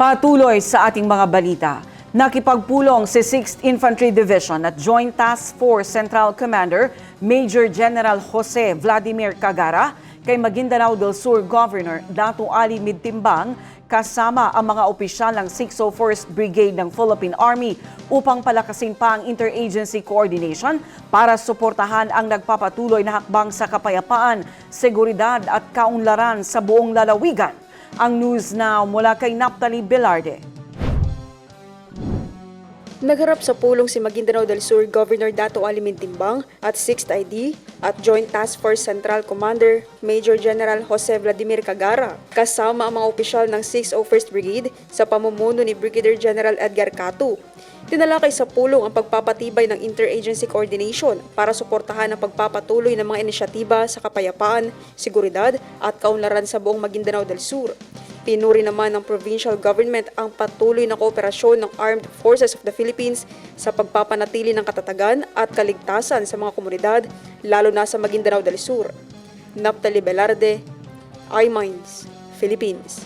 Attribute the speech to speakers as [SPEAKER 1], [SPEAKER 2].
[SPEAKER 1] Patuloy sa ating mga balita. Nakipagpulong si 6th Infantry Division at Joint Task Force Central Commander Major General Jose Vladimir Cagara kay Maguindanao del Sur Governor Dato Ali Midtimbang kasama ang mga opisyal ng 601st Brigade ng Philippine Army upang palakasin pa ang interagency coordination para suportahan ang nagpapatuloy na hakbang sa kapayapaan, seguridad at kaunlaran sa buong lalawigan. Ang news now mula kay Naptali Velarde.
[SPEAKER 2] Nagharap sa pulong si Maguindanao del Sur Governor Dato Ali Mintimbang at 6th ID at Joint Task Force Central Commander Major General Jose Vladimir Cagara kasama ang mga opisyal ng 601st Brigade sa pamumuno ni Brigadier General Edgar Catu. Tinalakay sa pulong ang pagpapatibay ng interagency coordination para suportahan ang pagpapatuloy ng mga inisyatiba sa kapayapaan, seguridad at kaunlaran sa buong Maguindanao del Sur. Pinuri naman ng provincial government ang patuloy na kooperasyon ng Armed Forces of the Philippines sa pagpapanatili ng katatagan at kaligtasan sa mga komunidad, lalo na sa Maguindanao del Sur. Naptali Velarde, iMinds, Philippines.